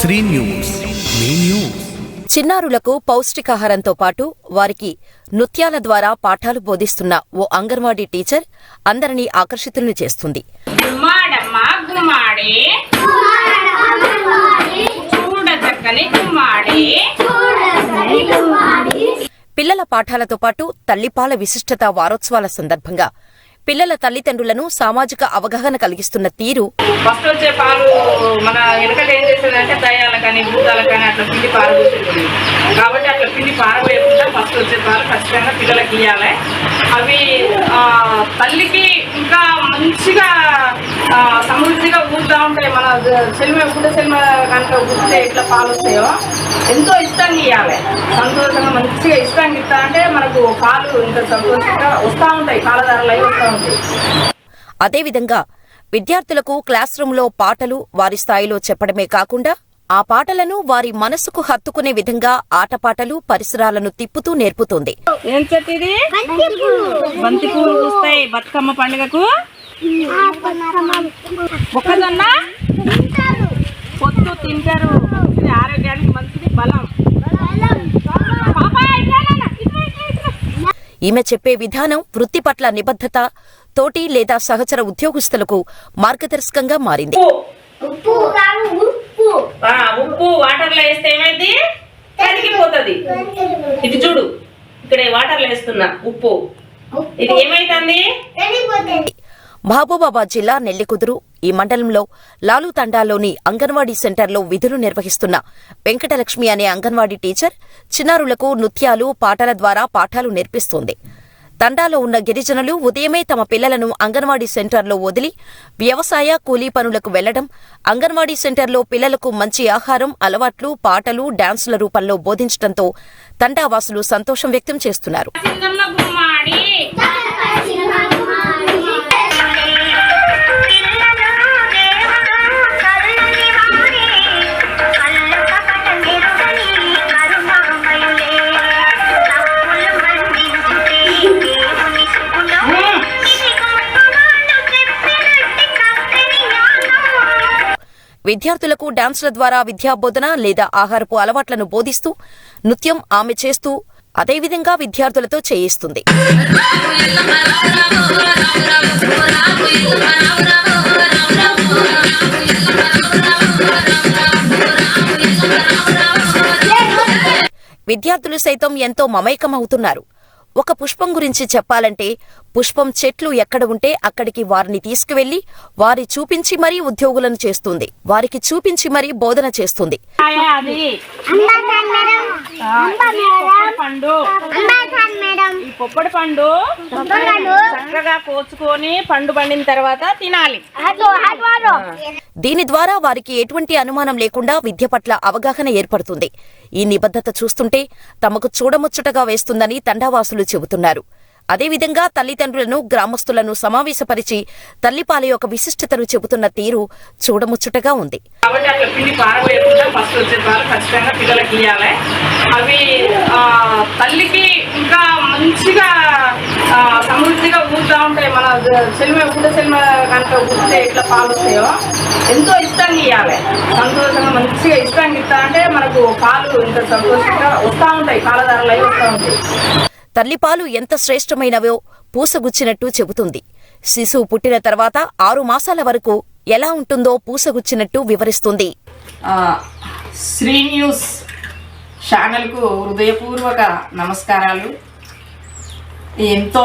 Shri news. మీ news. చిన్నారులకు పౌష్టికాహారంతో పాటు వారికి నృత్యాల ద్వారా పాఠాలు బోధిస్తున్న ఓ అంగన్వాడీ టీచర్ అందరినీ ఆకర్షితుల్ని చేస్తుంది. పిల్లల పాఠాలతో పాటు తల్లిపాల విశిష్టత వారోత్సవాల సందర్భంగా పిల్లల తల్లిదండ్రులను సామాజిక అవగాహన కలిగిస్తున్న తీరు. ఫస్ట్ వచ్చే పాలు మన వెనకట ఏం చేసేదంటే దయాల కానీ భూతాల కానీ అట్లా పిండి పారబోసేది కాబట్టి అట్లా పిండి పారబోయకుండా ఫస్ట్ వచ్చే పాలు ఖచ్చితంగా పిల్లలకి ఇవ్వాలి అవి తల్లికి ఇంకా మంచిగా సమృద్ధిగా ఊరుతూ ఉంటాయి మన సెల్మ గుడ్డ సెల్మ కనుక ఊరితే ఎట్లా పాలు వస్తాయో ఎంతో ఇష్టంగా ఇవ్వాలి సంతోషంగా మంచిగా ఇష్టంగా ఇస్తా అంటే మనకు పాలు ఇంత సంతోషంగా వస్తూ ఉంటాయి కాలధారలు అయి వస్తూ ఉంటాయి. అదేవిధంగా విద్యార్థులకు క్లాస్ రూంలో పాటలు వారి స్థాయిలో చెప్పడమే కాకుండా ఆ పాటలను వారి మనసుకు హత్తుకునే విధంగా ఆటపాటలు పరిసరాలను తిప్పుతూ నేర్పుతోంది. ఏం చెట్టు ఇది? బంతి పూలు పూస్తాయి బతుకమ్మ పండుగకు. మొక్కజొన్న పొత్తు తింటారు. మంచిది ఆరోగ్యానికి మంచిది బలం. ఈమె చెప్పే విధానం వృత్తి పట్ల నిబద్ధత తోటి లేదా సహచర ఉద్యోగస్తులకు మార్గదర్శకంగా మారింది. ఉప్పు. ఆ, ఉప్పు వాటర్లో వేస్తే ఏమైంది? కరిగిపోతుంది ఇది చూడు ఇక్కడ వాటర్లో వేస్తున్నా ఉప్పు. ఇది ఏమైతుంది? మహబూబాబాద్ జిల్లా నెల్లికుదురు ఈ మండలంలో లాలు తండాలోని అంగన్వాడీ సెంటర్లో విధులు నిర్వహిస్తున్న వెంకటలక్ష్మి అనే అంగన్వాడీ టీచర్ చిన్నారులకు నృత్యాలు పాటల ద్వారా పాఠాలు నేర్పిస్తోంది. తండాలో ఉన్న గిరిజనులు ఉదయమే తమ పిల్లలను అంగన్వాడీ సెంటర్లో వదిలి వ్యవసాయ కూలీ పనులకు వెళ్ళడం అంగన్వాడీ సెంటర్లో పిల్లలకు మంచి ఆహారం అలవాట్లు పాటలు డాన్సుల రూపంలో బోధించడంతో తండావాసులు సంతోషం వ్యక్తం చేస్తున్నారు. విద్యార్థులకు డాన్సుల ద్వారా విద్యాబోధన లేదా ఆహారపు అలవాట్లను బోధిస్తూ నృత్యం ఆమె చేస్తూ అదేవిధంగా విద్యార్థులతో చేయిస్తుంది. విద్యార్థులు సైతం ఎంతో మమైకమవుతున్నారు. ఒక పుష్పం గురించి చెప్పాలంటే పుష్పం చెట్లు ఎక్కడ ఉంటే అక్కడికి వారిని తీసుకువెళ్ళి వారి చూపించి మరీ ఉద్యోగులను చేస్తుంది. వారికి చూపించి మరీ బోధన చేస్తుంది. కాయ ఈ పొప్పడి పండు చక్కగా కోసుకొని పండు పండిన తర్వాత తినాలి. దీని ద్వారా వారికి ఎటువంటి అనుమానం లేకుండా విద్య పట్ల అవగాహన ఏర్పడుతుంది. ఈ నిబద్ధత చూస్తుంటే తమకు చూడముచ్చటగా వేస్తుందని తండావాసులు చెబుతున్నారు. అదేవిధంగా తల్లిదండ్రులను గ్రామస్తులను సమావేశపరిచి తల్లిపాల యొక్క విశిష్టతను చెబుతున్న తీరు చూడముచ్చటగా ఉంది. కాబట్టి అట్లా పిండి పారబోయకుండా ఫస్ట్ వచ్చే పాలు ఖచ్చితంగా పిల్లలకి ఇవ్వాలి అవి ఆ, తల్లికి ఇంకా మంచిగా ఆ, సమృద్ధిగా ఊరుతూ ఉంటాయి సెల్మ గుడ్డ సెల్మ కనుక ఊరితే ఎట్లా పాలు వస్తాయో ఎంతో ఇష్టంగా ఇవ్వాలి సంతోషంగా మంచిగా ఇష్టంగా ఇస్తా అంటే మనకు పాలు ఇంత సంతోషంగా వస్తూ ఉంటాయి కాలధారలు అయి వస్తూ ఉంటాయి. తల్లిపాలు ఎంత శ్రేష్టమైనవో పూసగుచ్చినట్టు చెబుతుంది. శిశువు పుట్టిన తర్వాత ఆరు మాసాల వరకు ఎలా ఉంటుందో పూసగుచ్చినట్టు వివరిస్తుంది. శ్రీ న్యూస్ ఛానల్కు హృదయపూర్వక నమస్కారాలు. ఎంతో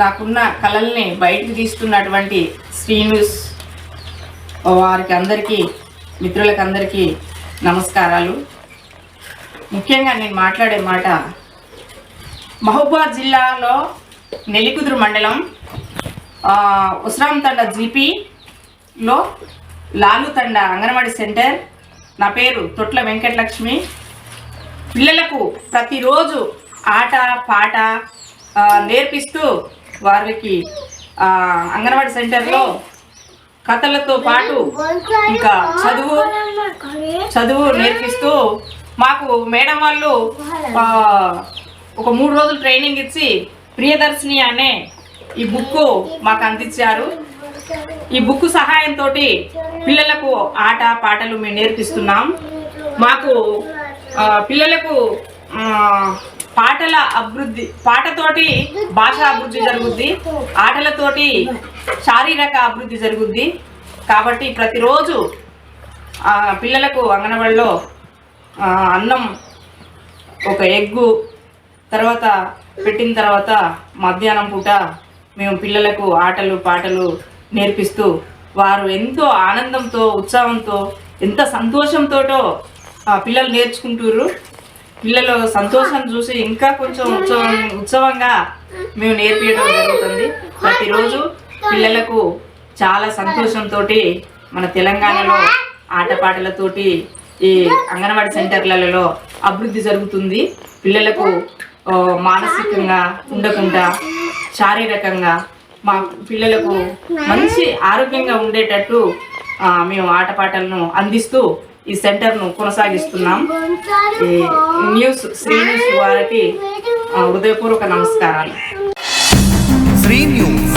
నాకున్న కళల్ని బయటకు తీస్తున్నటువంటి శ్రీనుస్ వారికి అందరికీ మిత్రులకు అందరికీ నమస్కారాలు. ముఖ్యంగా నేను మాట్లాడే మాట మహబూబాద్ జిల్లాలో నెల్లికుదురు మండలం ఉస్రాంతండ జీపీలో లాలుతండ అంగన్వాడీ సెంటర్. నా పేరు తొట్ల వెంకటలక్ష్మి. పిల్లలకు ప్రతిరోజు ఆట పాట నేర్పిస్తూ వారికి అంగన్వాడి అంగన్వాడీ సెంటర్లో కథలతో పాటు ఇంకా చదువు చదువు నేర్పిస్తూ మాకు మేడం వాళ్ళు ఒక మూడు రోజులు ట్రైనింగ్ ఇచ్చి ప్రియదర్శిని అనే ఈ బుక్ మాకు అందించారు. ఈ బుక్ సహాయంతో పిల్లలకు ఆట పాటలు మేము నేర్పిస్తున్నాం. మాకు పిల్లలకు పాటల అభివృద్ధి పాటతోటి భాష అభివృద్ధి జరుగుద్ది ఆటలతోటి శారీరక అభివృద్ధి జరుగుద్ది. కాబట్టి ప్రతిరోజు పిల్లలకు అంగన్వాడిలో అన్నం ఒక ఎగ్గు తర్వాత పెట్టిన తర్వాత మధ్యాహ్నం పూట మేము పిల్లలకు ఆటలు పాటలు నేర్పిస్తూ వారు ఎంతో ఆనందంతో ఉత్సాహంతో ఎంత సంతోషంతోటో పిల్లలు నేర్చుకుంటుర్రు. పిల్లలు సంతోషం చూసి ఇంకా కొంచెం ఉత్సవం ఉత్సవంగా మేము నేర్పించడం జరుగుతుంది. ప్రతిరోజు పిల్లలకు చాలా సంతోషంతో మన తెలంగాణలో ఆటపాటలతోటి ఈ అంగన్వాడీ సెంటర్లలో అభివృద్ధి జరుగుతుంది. పిల్లలకు మానసికంగా ఉండకుండా శారీరకంగా మా పిల్లలకు మంచి ఆరోగ్యంగా ఉండేటట్టు మేము ఆటపాటలను అందిస్తూ ఈ సెంటర్ను కొనసాగిస్తున్నాం. ఈ న్యూస్ శ్రీ న్యూస్ వారికి హృదయపూర్వక నమస్కారాలు. శ్రీ న్యూస్.